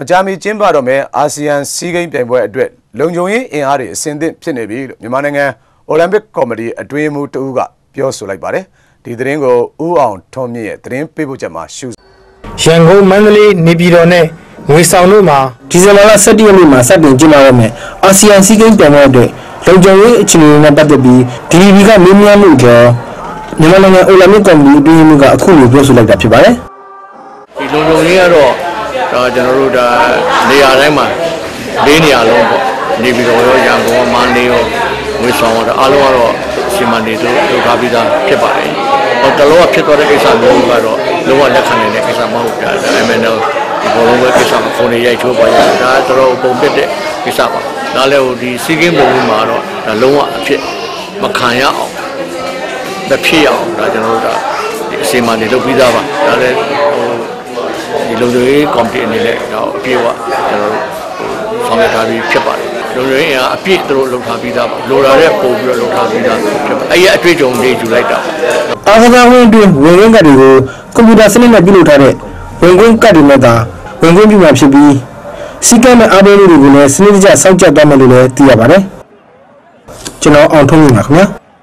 မကြာမီကျင်းပတော့မယ်အာဆီယံစီးကိန်းပြိုင်ပွဲအတွက်လုံခြုံရေးအင်အားတွေအဆင်သင့်ဖြစ်နေပြီလို့မြန်မာနိုင်ငံအိုလံပစ်ကော်မတီအတွင်းမှူးတဦးကပြောဆိုလိုက်ပါတယ်ဒီသတင်းကိုဦးအောင်ထွန်းမြင့်ရဲ့သတင်းပေးပို့ချက်မှာရှုရန်ကုန်မန္တလေးနေပြည်တော်နဲ့ငွေဆောင်တို့မှာဒီဇင်ဘာလ17ရက်နေ့မှာစတင်ကျင်းပရမယ့်အာဆီယံစီးကိန်းပြိုင်ပွဲအတွက်လုံခြုံရေးအခြေအနေတွေနဲ့ပတ်သက်ပြီး DVB ကမေးမြန်းမှုကြောမြန်မာနိုင်ငံအိုလံပစ်ကော်မတီအတွင်းမှူးကအခုလိုပြောဆိုလိုက်တာဖြစ်ပါတယ်ဒီလုံလုံလေးကတော့ ဒါကျွန်တော်တို့ဒါနေရာတိုင်းမှာလေးနေရာလုံးပေါ့နေပြီးတော့ရောရန်ကုန်ရောမန္တလေးရောဝေဆောင်တော့အားလုံးကတော့စီမံနေတို့လုပ်ထားပြီးသားဖြစ်ပါတယ်။ဟောတလောကဖြစ်သွားတဲ့ကိစ္စမျိုးကတော့လုံးဝလက်ခံနိုင်တဲ့ကိစ္စမဟုတ်ဘူးဒါ MNL ဒီဘောလုံးပဲကိစ္စမှာခုနေရိုက်ချိုးပါရဒါတော်တော်ပုံပစ်တဲ့ကိစ္စပါ။ဒါလည်းဟိုဒီစီကင်းပုံမှာတော့ဒါလုံးဝအဖြစ်မခံရအောင်မဖြစ်အောင်ဒါကျွန်တော်တို့ဒါဒီအစီအမံတွေလုပ်ပြီးသားပါ။ဒါလည်းဟို ဒီလုံခြုံရေးကော်မတီအနေနဲ့တော့အပြည့်အဝကျွန်တော်တို့ဆောင်ရွက်ထားပြီးဖြစ်ပါတယ်လုံခြုံရေးကအပြည့်သူတို့လုပ်ထားပြီးသားပါလိုတာတဲ့ပို့ပြီးတော့လုပ်ထားပြီးသားဖြစ်ပါတယ်အဲ့ဒီအတွေ့အကြုံတွေယူလိုက်တာပါ။အားကစားဝင်အတွင်းဝင်ခွင့်ကတ်တွေကိုကွန်ပျူတာစနစ်နဲ့ပြုလုပ်ထားတဲ့ဝင်ခွင့်ကတ်တွေနဲ့သာဝင်ခွင့်ပြုမှာဖြစ်ပြီးစီကံနဲ့အားပေးမှုတွေကိုလည်းစနစ်တကျစောင့်ကြပ်သွားမယ်လို့လည်းသိရပါတယ်။ကျွန်တော်အောင်ထုံးမြင့်ပါခင်ဗျာ။